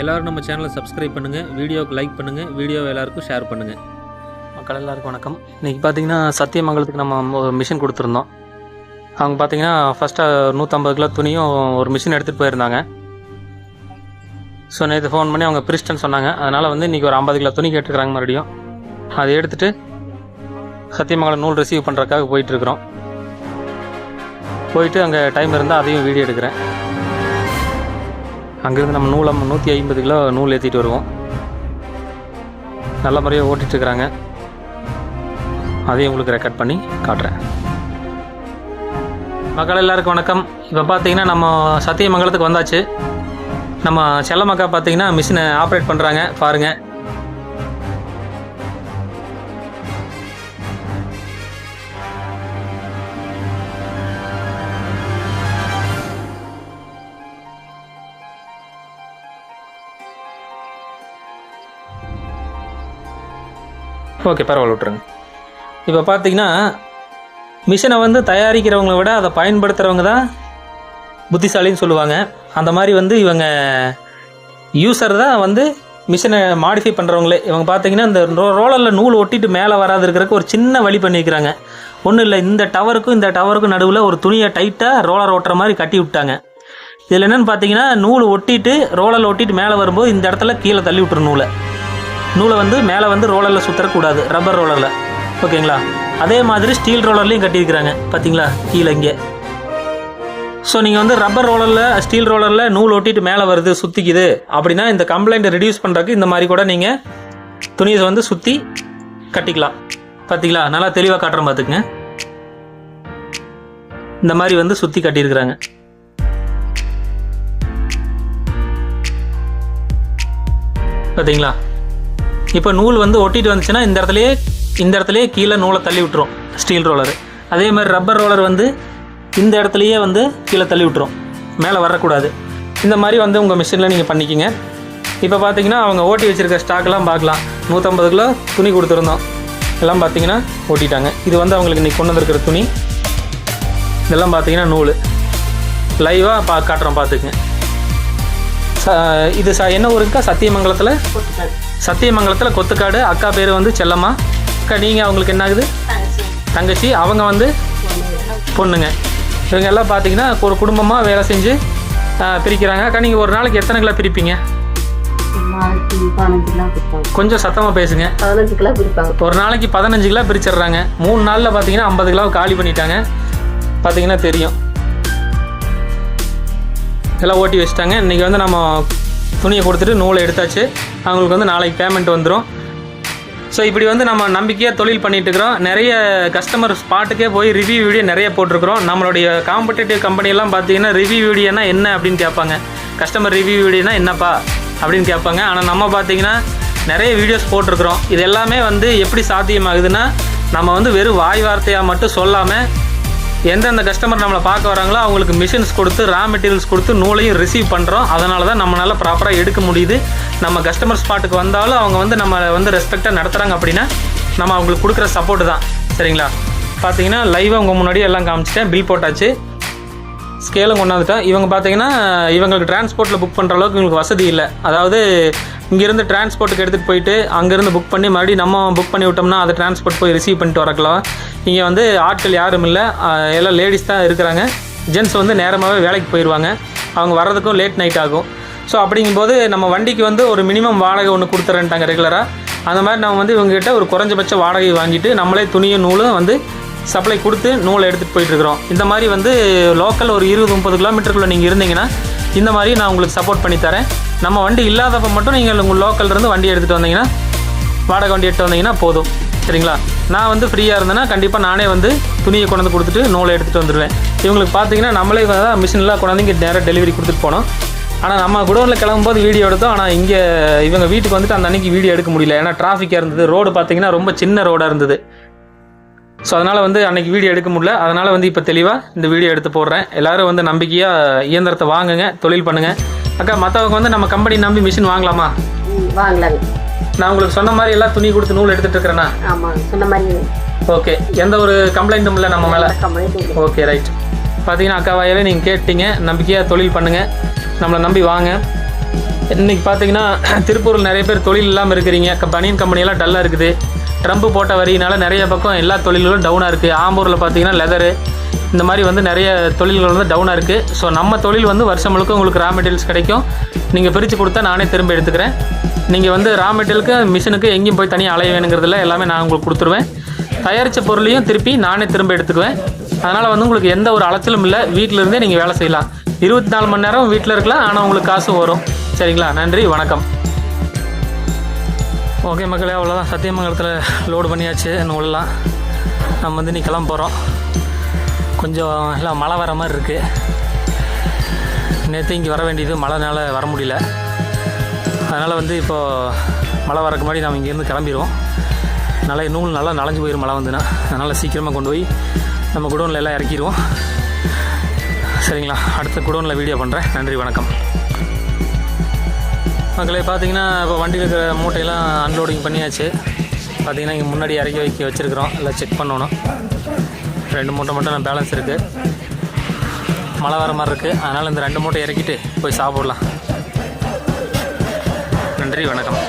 எல்லோரும் நம்ம சேனலை சப்ஸ்கிரைப் பண்ணுங்கள் வீடியோவுக்கு லைக் பண்ணுங்கள் வீடியோவை எல்லாருக்கும் ஷேர் பண்ணுங்கள் மக்கள் எல்லாருக்கும் வணக்கம். இன்றைக்கி பார்த்தீங்கன்னா சத்தியமங்கலத்துக்கு நம்ம ஒரு மிஷின் கொடுத்துருந்தோம். அவங்க பார்த்தீங்கன்னா ஃபஸ்ட்டு நூற்றம்பது கிலோ துணியும் ஒரு மிஷின் எடுத்துகிட்டு போயிருந்தாங்க. ஸோ நேற்று ஃபோன் பண்ணி அவங்க பிரிஸ்டன் சொன்னாங்க. அதனால் வந்து இன்றைக்கி ஒரு ஐம்பது கிலோ துணி கேட்டுருக்குறாங்க மறுபடியும். அதை எடுத்துகிட்டு சத்தியமங்கலம் நூல் ரிசீவ் பண்ணுறதுக்காக போயிட்டுருக்குறோம் போயிட்டு அங்கே டைம் இருந்தால் அதையும் வீடியோ எடுக்கிறேன். அங்கேருந்து நம்ம நூலம் நூற்றி ஐம்பது கிலோ நூல் ஏற்றிட்டு வருவோம். நல்ல முறையாக ஓட்டிகிட்ருக்குறாங்க அதையும் உங்களுக்கு ரெக்கார்ட் பண்ணி காட்டுறேன். மக்கள் எல்லாருக்கும் வணக்கம். இப்போ பார்த்தீங்கன்னா நம்ம சத்தியமங்கலத்துக்கு வந்தாச்சு. நம்ம செல்லமக்கா பார்த்தீங்கன்னா மிஷினை ஆப்ரேட் பண்ணுறாங்க பாருங்கள் ஓகே பரவாயில்ல விட்ருங்க இப்போ பார்த்தீங்கன்னா மிஷினை வந்து தயாரிக்கிறவங்கள விட அதை பயன்படுத்துகிறவங்க தான் புத்திசாலின்னு சொல்லுவாங்க. அந்த மாதிரி வந்து இவங்க யூஸர் தான் வந்து மிஷினை மாடிஃபை பண்ணுறவங்களே இவங்க பார்த்தீங்கன்னா இந்த ரோ ரோலரில் நூல் ஒட்டிட்டு மேலே வராது இருக்கிறக்கு ஒரு சின்ன வழி பண்ணிக்கிறாங்க ஒன்றும் இல்லை இந்த டவருக்கும் இந்த டவருக்கும் நடுவில் ஒரு துணியை டைட்டாக ரோலர் ஓட்டுற மாதிரி கட்டி விட்டாங்க. இதில் என்னென்னு பார்த்தீங்கன்னா நூல் ஒட்டிட்டு ரோலரில் ஒட்டிட்டு மேலே வரும்போது இந்த இடத்துல கீழே தள்ளி விட்டுரு நூலை. நூலை வந்து மேலே வந்து ரோலரில் சுற்றக்கூடாது ரப்பர் ரோலரில். ஓகேங்களா? அதே மாதிரி ஸ்டீல் ரோலர்லேயும் கட்டியிருக்கிறாங்க. பார்த்தீங்களா? கீழே இங்கே. ஸோ நீங்கள் வந்து ரப்பர் ரோலரில் ஸ்டீல் ரோலரில் நூல் ஒட்டிட்டு மேலே வருது சுற்றிக்குது அப்படின்னா இந்த கம்ப்ளைண்ட்டை ரெடியூஸ் பண்ணுறதுக்கு இந்த மாதிரி கூட நீங்கள் துணியை வந்து சுற்றி கட்டிக்கலாம். பார்த்தீங்களா? நல்லா தெளிவாக காட்டுறேன் பார்த்துக்குங்க இந்த மாதிரி வந்து சுற்றி கட்டியிருக்கிறாங்க. பார்த்தீங்களா? இப்போ நூல் வந்து ஒட்டிட்டு வந்துச்சுன்னா இந்த இடத்துலயே இந்த இடத்துலையே கீழே நூலை தள்ளி விட்டுரும் ஸ்டீல் ரோலர் அதே மாதிரி ரப்பர் ரோலர் வந்து இந்த இடத்துலையே வந்து கீழே தள்ளி விட்டுரும் மேலே வரக்கூடாது. இந்த மாதிரி வந்து உங்கள் மிஷினில் நீங்கள் பண்ணிக்கிங்க. இப்போ பார்த்தீங்கன்னா அவங்க ஓட்டி வச்சுருக்க ஸ்டாக்லாம் பார்க்கலாம். நூற்றம்பது கிலோ துணி கொடுத்துருந்தோம். எல்லாம் பார்த்தீங்கன்னா ஓட்டிட்டாங்க. இது வந்து அவங்களுக்கு இன்றைக்கி கொண்டு வந்திருக்கிற துணி. இதெல்லாம் பார்த்தீங்கன்னா நூல். லைவாக பா காட்டுறோம் பார்த்துக்குங்க. ச இது ச என்ன ஊருக்கா? சத்தியமங்கலத்தில்? சத்தியமங்கலத்தில் கொத்துக்காடு அக்கா பேர் வந்து செல்லம்மா. அக்கா நீங்கள் அவங்களுக்கு என்ன ஆகுது தங்கச்சி. அவங்க வந்து பொண்ணுங்க. இவங்க எல்லாம் பார்த்தீங்கன்னா ஒரு குடும்பமாக வேலை செஞ்சு பிரிக்கிறாங்க. அக்கா நீங்கள் ஒரு நாளைக்கு எத்தனை கிலோ பிரிப்பீங்க? கொஞ்சம் சத்தமாக பேசுங்க. பதினஞ்சு கிலோ கொடுப்பாங்க ஒரு நாளைக்கு பதினஞ்சு கிலோ பிரிச்சிடுறாங்க. மூணு நாளில் பார்த்தீங்கன்னா ஐம்பது கிலோ காலி பண்ணிட்டாங்க. பார்த்தீங்கன்னா தெரியும். எல்லாம் ஓட்டி வச்சுட்டாங்க. இன்றைக்கி வந்து நம்ம துணியை கொடுத்துட்டு நூலை எடுத்தாச்சு. அவங்களுக்கு வந்து நாளைக்கு பேமெண்ட் வந்துடும் ஸோ இப்படி வந்து நம்ம நம்பிக்கையாக தொழில் பண்ணிட்டு இருக்கிறோம். நிறைய கஸ்டமர் ஸ்பாட்டுக்கே போய் ரிவ்யூ வீடியோ நிறைய போட்டிருக்கிறோம். நம்மளுடைய காம்படிட்டிவ் கம்பெனியெல்லாம் பார்த்தீங்கன்னா ரிவ்யூ வீடியோனா என்ன அப்படின்னு கேட்பாங்க. கஸ்டமர் ரிவ்யூ வீடியோனா என்னப்பா அப்படின்னு கேட்பாங்க. ஆனால் நம்ம பார்த்தீங்கன்னா நிறைய வீடியோஸ் போட்டிருக்கிறோம். இது எல்லாமே வந்து எப்படி சாத்தியமாகுதுன்னா நம்ம வந்து வெறும் வாய் வார்த்தையாக மட்டும் சொல்லாமல் எந்தெந்த கஸ்டமர் நம்மளை பார்க்க வராங்களோ அவங்களுக்கு மிஷின்ஸ் கொடுத்து ரா மெட்டீரியல்ஸ் கொடுத்து நூலையும் ரிசீவ் பண்ணுறோம் அதனால தான் நம்மளால் ப்ராப்பராக எடுக்க முடியுது. நம்ம கஸ்டமர் ஸ்பாட்டுக்கு வந்தாலும் அவங்க வந்து நம்ம வந்து ரெஸ்பெக்டாக நடத்துகிறாங்க அப்படின்னா நம்ம அவங்களுக்கு கொடுக்குற சப்போர்ட்டு தான். சரிங்களா? பார்த்தீங்கன்னா லைவாக உங்கள் முன்னாடி எல்லாம் காமிச்சிட்டேன். பில் போட்டாச்சு. ஸ்கேலும் கொண்டாந்துட்டேன் இவங்க பார்த்தீங்கன்னா இவங்களுக்கு டிரான்ஸ்போர்ட்டில் புக் பண்ணுற அளவுக்கு இவங்களுக்கு வசதி இல்லை. அதாவது இங்கேருந்து டிரான்ஸ்போர்ட்டுக்கு எடுத்துகிட்டு போயிட்டு அங்கேருந்து புக் பண்ணி மறுபடியும் நம்ம புக் பண்ணி விட்டோம்னா அதை டிரான்ஸ்போர்ட் போய் ரிசீவ் பண்ணிட்டு வரக்கலாம். இங்கே வந்து ஆட்கள் யாரும் இல்லை. எல்லாம் லேடிஸ் தான் இருக்கிறாங்க. ஜென்ட்ஸ் வந்து நேரமாகவே வேலைக்கு போயிடுவாங்க அவங்க வர்றதுக்கும் லேட் நைட் ஆகும். ஸோ அப்படிங்கும்போது நம்ம வண்டிக்கு வந்து ஒரு மினிமம் வாடகை ஒன்று கொடுத்துறேன்ட்டாங்க ரெகுலராக அந்த மாதிரி நம்ம வந்து இவங்ககிட்ட ஒரு குறைஞ்சபட்ச வாடகை வாங்கிட்டு நம்மளே துணியும் நூலும் வந்து சப்ளை கொடுத்து நூலை எடுத்துகிட்டு போயிட்டுருக்குறோம் இந்த மாதிரி வந்து லோக்கல் ஒரு இருபது முப்பது கிலோமீட்டருக்குள்ளே நீங்கள் இருந்தீங்கன்னா இந்த மாதிரி நான் உங்களுக்கு சப்போர்ட் பண்ணி தரேன். நம்ம வண்டி இல்லாதப்ப மட்டும் நீங்கள் உங்கள் லோக்கல்ல இருந்து வண்டி எடுத்துகிட்டு வந்தீங்கன்னா வாடகை வண்டி எடுத்து வந்தீங்கன்னா போதும். சரிங்களா? நான் வந்து ஃப்ரீயாக இருந்தேன்னா கண்டிப்பாக நானே வந்து துணியை கொண்டாந்து கொடுத்துட்டு நூலை எடுத்துகிட்டு வந்துடுவேன் இவங்களுக்கு பார்த்தீங்கன்னா நம்மளே தான் மிஷின்லாம் கொண்டாந்து இங்கே நேராக டெலிவரி கொடுத்துட்டு போனோம். ஆனால் நம்ம குடோனில் கிளம்பும்போது வீடியோ எடுத்தோம். ஆனால் இங்கே இவங்க வீட்டுக்கு வந்துட்டு அந்த அன்னைக்கு வீடியோ எடுக்க முடியல. ஏன்னா டிராஃபிக்காக இருந்தது. ரோடு பார்த்தீங்கன்னா ரொம்ப சின்ன ரோடாக இருந்தது. ஸோ அதனால் வந்து அன்றைக்கி வீடியோ எடுக்க முடியல. அதனால் வந்து இப்போ தெளிவாக இந்த வீடியோ எடுத்து போடுறேன். எல்லோரும் வந்து நம்பிக்கையாக இயந்திரத்தை வாங்குங்க தொழில் பண்ணுங்கள் அக்கா மற்றவங்க வந்து நம்ம கம்பெனி நம்பி மிஷின் வாங்கலாமா? வாங்கலாங்க. நான் உங்களுக்கு சொன்ன மாதிரி எல்லாம் துணி கொடுத்து நூல் எடுத்துகிட்டு இருக்கிறேன்னா ஆமாம் சொன்ன மாதிரி. ஓகே எந்த ஒரு கம்ப்ளைண்ட்டும் இல்லை நம்ம மேலே? ஓகே ரைட் பார்த்தீங்கன்னா அக்கா வாயாலே நீங்கள் கேட்டீங்க. நம்பிக்கையாக தொழில் பண்ணுங்கள் நம்மளை நம்பி வாங்க. இன்றைக்கி பார்த்தீங்கன்னா திருப்பூரில் நிறைய பேர் தொழில் இல்லாமல் இருக்கிறீங்க. பனியன் கம்பெனியெல்லாம் டல்லாக இருக்குது. ட்ரம்ப் போட்ட வரியினால நிறைய பக்கம் எல்லா தொழில்களும் டவுனாக இருக்குது ஆம்பூரில் பார்த்தீங்கன்னா லெதரு இந்த மாதிரி வந்து நிறைய தொழில்கள் வந்து டவுனாக இருக்குது ஸோ நம்ம தொழில் வந்து வருஷம் முழுக்க உங்களுக்கு ரா மெட்டீரியல்ஸ் கிடைக்கும். நீங்கள் பிரித்து கொடுத்தா நானே திரும்ப எடுத்துக்கிறேன். நீங்கள் வந்து ரா மெட்டீரியலுக்கு மிஷினுக்கு எங்கேயும் போய் தனியாக அலைய வேணுங்கிறதுல எல்லாமே நான் உங்களுக்கு கொடுத்துருவேன். தயாரித்த பொருளையும் திருப்பி நானே திரும்ப எடுத்துக்குவேன். அதனால் வந்து உங்களுக்கு எந்த ஒரு அலைச்சலும் இல்லை. வீட்டில் இருந்தே நீங்கள் வேலை செய்யலாம். இருபத்தி நாலு மணி நேரம் வீட்டில் இருக்கலாம். ஆனால் உங்களுக்கு காசும் வரும். சரிங்களா? நன்றி. வணக்கம். ஓகே மக்களே அவ்வளோதான் சத்தியமங்கலத்தில் லோடு பண்ணியாச்சு. நூலெலாம் நம்ம வந்து நீ கிளம்ப போகிறோம் கொஞ்சம் எல்லாம் மழை வர மாதிரி இருக்குது நேற்று இங்கே வர வேண்டியது மழைனால வர முடியல. அதனால் வந்து இப்போது மழை வரக்கு முன்னாடி நம்ம இங்கேருந்து கிளம்பிடுவோம் நல்லா நூல் நல்லா நலஞ்சு போயிடும் மழை வந்துன்னா. அதனால் சீக்கிரமாக கொண்டு போய் நம்ம குடோனில் எல்லாம் இறக்கிடுவோம் சரிங்களா? அடுத்த குடோனில் வீடியோ பண்ணுறேன் நன்றி வணக்கம். மக்களே பார்த்தீங்கன்னா இப்போ வண்டியில் இருக்கிற மூட்டையெல்லாம் அன்லோடிங் பண்ணியாச்சு. பார்த்தீங்கன்னா இங்கே முன்னாடி இறக்கி வைக்க வச்சுருக்குறோம். எல்லாம் செக் பண்ணணும். ரெண்டு மூட்டை மட்டும் நான் பேலன்ஸ் இருக்குது மழை வர மாதிரி இருக்குது அதனால் இந்த ரெண்டு மூட்டை இறக்கிட்டு போய் சாப்பிடலாம். நன்றி வணக்கம்.